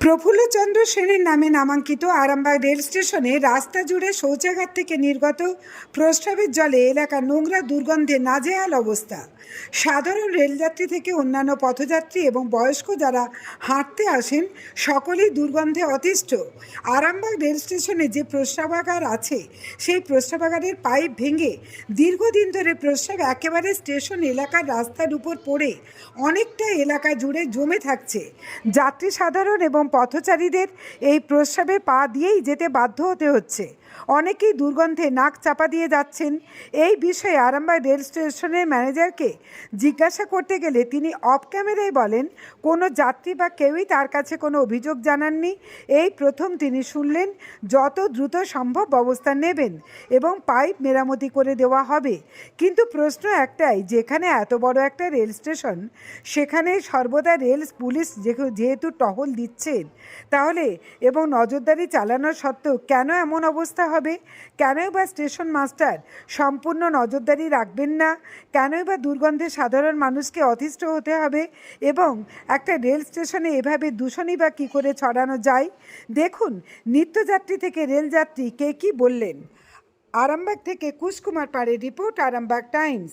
প্রফুল্লচন্দ্র সেনের নামে নামাঙ্কিত আরামবাগ রেল স্টেশনে রাস্তা জুড়ে শৌচাগার থেকে নির্গত প্রস্রাবের জলে এলাকার নোংরা দুর্গন্ধে নাজেহাল অবস্থা। সাধারণ রেলযাত্রী থেকে অন্যান্য পথযাত্রী এবং বয়স্ক যারা হাঁটতে আসেন, সকলেই দুর্গন্ধে অতিষ্ঠ। আরামবাগ রেল স্টেশনে যে প্রস্রাবাগার আছে, সেই প্রস্রাবাগারের পাইপ ভেঙে দীর্ঘদিন ধরে প্রস্রাব একেবারে স্টেশন এলাকার রাস্তার উপর পড়ে অনেকটা এলাকা জুড়ে জমে থাকছে। যাত্রী সাধারণ এবং পথচারীদের এই প্রস্রাবে পা দিয়েই যেতে বাধ্য হতে হচ্ছে। অনেকেই দুর্গন্ধে নাক চাপা দিয়ে যাচ্ছেন। এই বিষয়ে আরামবাগ রেল স্টেশনের ম্যানেজারকে জিজ্ঞাসা করতে গেলে তিনি অফ ক্যামেরায় বলেন, কোনো যাত্রী বা কেউই তার কাছে কোনো অভিযোগ জানাননি। এই প্রথম তিনি শুনলেন, যত দ্রুত সম্ভব ব্যবস্থা নেবেন এবং পাইপ মেরামতি করে দেওয়া হবে। কিন্তু প্রশ্ন একটাই, যেখানে এত বড় একটা রেল স্টেশন, সেখানে সর্বদা রেল পুলিশ যেহেতু টহল দিচ্ছেন। তাহলে এবং নজরদারি চালানো সত্ত্বেও কেন এমন অবস্থা? হবে? কেনই বা স্টেশন মাস্টার সম্পূর্ণ নজরদারি রাখবেন না? কেনই বা দুর্গন্ধে সাধারণ মানুষকে অতিষ্ঠ হতে হবে? এবং একটা রেল স্টেশনে এভাবে দূষণই বা কী করে ছড়ানো যায়? দেখুন, নিত্যযাত্রী থেকে রেলযাত্রী কে কী বললেন? আরামবাগ থেকে কুশকুমার পাড়ে রিপোর্ট, আরামবাগ টাইমস।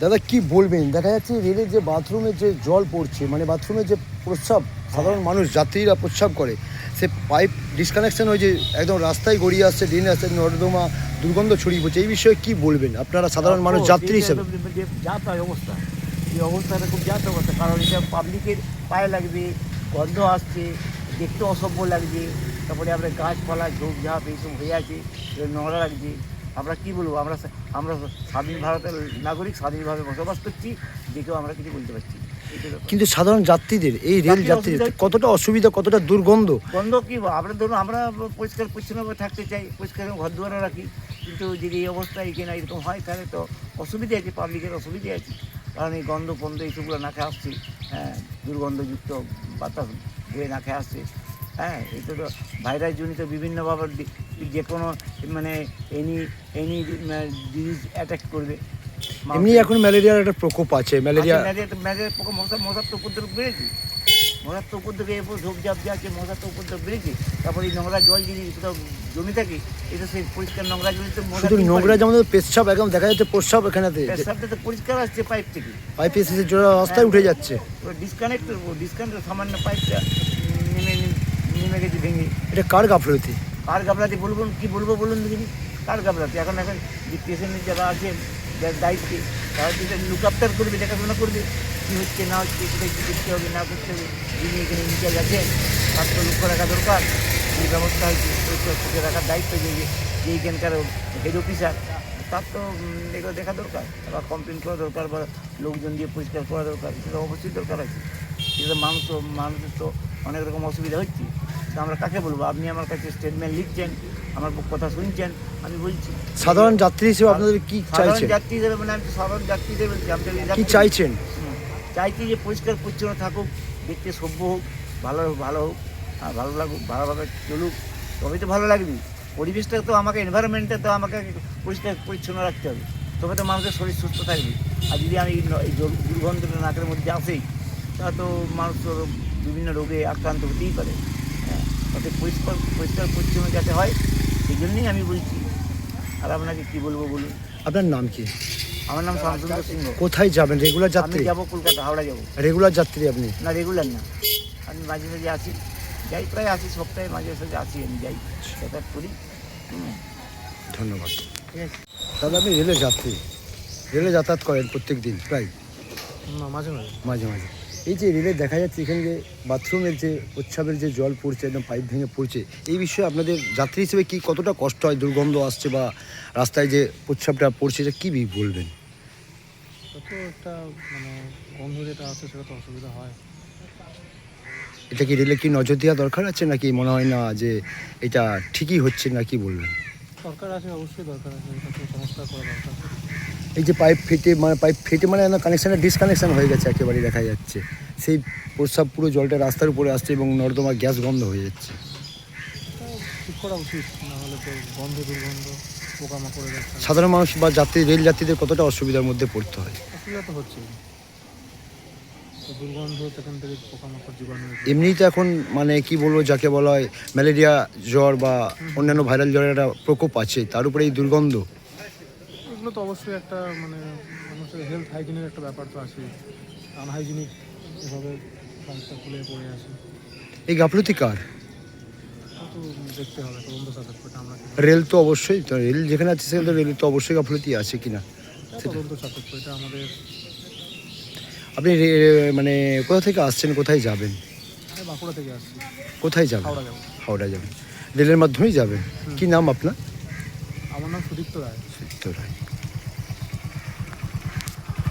দাদা কি বলবেন? দেখা যাচ্ছে রেলের যে বাথরুমে যে জল পড়ছে মানে বাথরুমে যে প্রস্রাব সাধারণ মানুষ যাত্রীরা প্রস্রাব করে সে পাইপ ডিসকানেকশন হয়ে যে একদম রাস্তায় গড়িয়ে আসছে ড্রেনে আসছে নর্দমা দুর্গন্ধ ছড়িয়ে পড়ছে এই বিষয়ে কি বলবেন? আপনারা সাধারণ মানুষ যাত্রী হিসেবে। অবস্থা এই অবস্থাটা খুব যাত অবস্থা কারণ এটা পাবলিকের পায়ে লাগবে গন্ধ আসছে দেখতে অসভ্য লাগছে তারপরে আপনার গাছপালা ঝোপঝাপ এইসব হয়ে আছে নোংরা লাগছে। আমরা কি বলব? আমরা আমরা স্বাধীন ভারতের নাগরিক স্বাধীনভাবে বসবাস করছি দেখেও আমরা কিছু বলতে পারছি কিন্তু সাধারণ যাত্রীদের এই রেল যাত্রীদের কতটা অসুবিধা কতটা দুর্গন্ধ? গন্ধ কি? আমরা ধরুন আমরা পরিষ্কার পরিচ্ছন্নভাবে থাকতে চাই পরিষ্কার ঘর দুয়ারও রাখি। কিন্তু যদি এই অবস্থা এখানে এরকম হয় তাহলে তো অসুবিধা আছে পাবলিকের অসুবিধা আছে। কারণ এই গন্ধ ফন্ধ এইসবগুলো নাকে আসছে হ্যাঁ দুর্গন্ধযুক্ত বাতাস বয়ে নাকে আসছে। হ্যাঁ এটা তো ভাইরাস জনিত বিভিন্নভাবে যে কোনো মানে এনি এনি ডিজিজ অ্যাটাক করবে। এমনি এখন ম্যালেরিয়ার একটা প্রকোপ আছে ম্যালেরিয়া ম্যালেরিয়া ম্যালেরিয়া পোকা মশা মশার তো উপদ্রব বেড়েছে। মশার তো উপদ্রব এরপর ঝোপঝাপ যা আছে মশার তো উপদ্রব বেড়েছে। তারপরে এই নোংরা জল যদি কোথাও জমি থাকে এটা সেই পরিষ্কার নোংরা জমি তো শুধু নোংরা। যেমন পেচ্ছাপ একদম দেখা যাচ্ছে প্রস্রাব এখানেতে। পেশাবটা তো পরিষ্কার আসছে পাইপ থেকে। পাইপে এসে জোড়া রাস্তায় উঠে যাচ্ছে। ডিসকানেক্ট ডিসকানেক্ট সামান্য পাইপটা নেমে নেমে গেছে ভেঙে। এটা কার গাফলতি? কার গাবলাতে বলব, কি বলব বলুন দেখিনি কার গাবলাতে এখন এখন যে পেশেন্টের যারা আছেন যার দায়িত্বে, তারা তো লুক আফটার করবে, দেখাশোনা করবে? কী হচ্ছে, না হচ্ছে কোথায় কী করতে হবে, না করতে হবে? যিনি এখানে ইনচার্জ আছেন তার তো লক্ষ্য রাখা দরকার। এই ব্যবস্থা হয়েছে রাখার দায়িত্ব যে যে এইখানকার হেড অফিসার তার তো এগুলো দেখা দরকার। বা কমপ্লেন করা দরকার, বা লোকজন দিয়ে পরিষ্কার করা দরকার, সেটা অবশ্যই দরকার আছে। সেটা মানুষ মানুষের তো অনেক রকম অসুবিধা হচ্ছে। তা আমরা কাকে বলব? আপনি আমার কাছে স্টেটমেন্ট লিখছেন আমার কথা শুনছেন আমি বলছি। সাধারণ যাত্রী হিসেবে আপনাদের কি সাধারণ চাইছেন? যাত্রী হিসেবে মানে আমি সাধারণ যাত্রী হিসেবে বলছি আমি কি চাইছেন। চাইছি যে পরিষ্কার পরিচ্ছন্ন থাকুক দেখতে সভ্য হোক ভালো ভালো হোক আর ভালো লাগুক ভালোভাবে চলুক তবেই তো ভালো লাগবে। পরিবেশটা তো আমাকে এনভায়রনমেন্টটা তো আমাকে পরিষ্কার পরিচ্ছন্ন রাখতে হবে। তবে তো মানুষের শরীর সুস্থ থাকবে। আর যদি আমি এই দুর্গন্ধটা নাকের মধ্যে আসেই তা তো মানুষ তো বিভিন্ন রোগে আক্রান্ত হতেই পারে। তাতে পরিষ্কার পরিষ্কার পরিচ্ছন্ন যাতে হয় সেই জন্যই আমি বলছি। আর আপনাকে কী বলব বলুন? আপনার নাম কি? আমার নাম শামসুন্দর সিংহ। কোথায় যাবেন? রেগুলার আমি যাত্রী? যাব কলকাতা হাওড়া যাব। রেগুলার যাত্রী আপনি? না রেগুলার না। আমি মাঝে মাঝে আসি। যাই প্রায় আসি সপ্তাহে মাঝে সাঝে আসি আমি যাই। যাতায়াত করি। হুম, ধন্যবাদ। ঠিক আছে। তাহলে আপনি রেলে যাত্রী। রেলে যাতায়াত করেন প্রত্যেক দিন প্রায় মাঝে মাঝে। মাঝে মাঝে। এই যে রেলে দেখা যাচ্ছে এখানে যে বাথরুমের যে প্রচ্ছাবের যে জল পড়ছে একদম পাইপ ভেঙে পড়ছে এই বিষয়ে আপনাদের যাত্রী হিসেবে কি কতটা কষ্ট হয় দুর্গন্ধ আসছে বা রাস্তায় যে প্রচ্ছাবটা পড়ছে এটা কী বলবেন? একটা মানে গন্ধ যেটা আছে সেটা তো অসুবিধা হয়। এটা কি রেলে কি নজর দেওয়া দরকার আছে নাকি মনে হয় না যে এটা ঠিকই হচ্ছে না কি বলবেন? দরকার আছে অবশ্যই দরকার আছে এটা তো সংস্কার করা দরকার। এই যে পাইপ ফেটে মানে পাইপ ফেটে মানে কানেকশানটা ডিসকানেকশান হয়ে গেছে একেবারে দেখা যাচ্ছে। সেই প্রস্রাব পুরো জলটা রাস্তার উপরে আসছে এবং নর্দমা গ্যাস গন্ধ হয়ে যাচ্ছে। ঠিক করা উচিত তো গন্ধ দুর্গন্ধ পোকামাকড়ের সাধারণ মানুষ বা যাত্রী রেল যাত্রীদের কতটা অসুবিধার মধ্যে পড়তে হয়? অসুবিধা তো। এমনিই তো এখন মানে কি বলব যাকে বলা হয় ম্যালেরিয়া জ্বর বা অন্যান্য ভাইরাল জ্বরের একটা প্রকোপ আছে তার উপরে এই দুর্গন্ধ। এগুলো তো অবশ্যই একটা মানে মানুষের হেলথ হাইজিনের একটা ব্যাপার তো আছে আনহাইজিনিক এভাবে পাইপটা খুলে পড়ে আছে। এই গাফলতি কার? তো দেখতে হবে তদন্ত সাপেক্ষ আমরা রেল তো অবশ্যই তো রেল যেখানে আছে সেখানে রেল তো অবশ্যই গাফলতি আছে কিনা? এটা তদন্ত সাপেক্ষ এটা আমাদের আপনি মানে কোথা থেকে আসছেন কোথায় যাবেন? বাঁকুড়া থেকে আসছি। কোথায় যাবেন? হাওড়া যাব। হাওড়া যাবেন। রেলের মাধ্যমেই যাবেন? কি নাম আপনার? আমার নাম সুদীপ্ত রায়। সত্য রায়।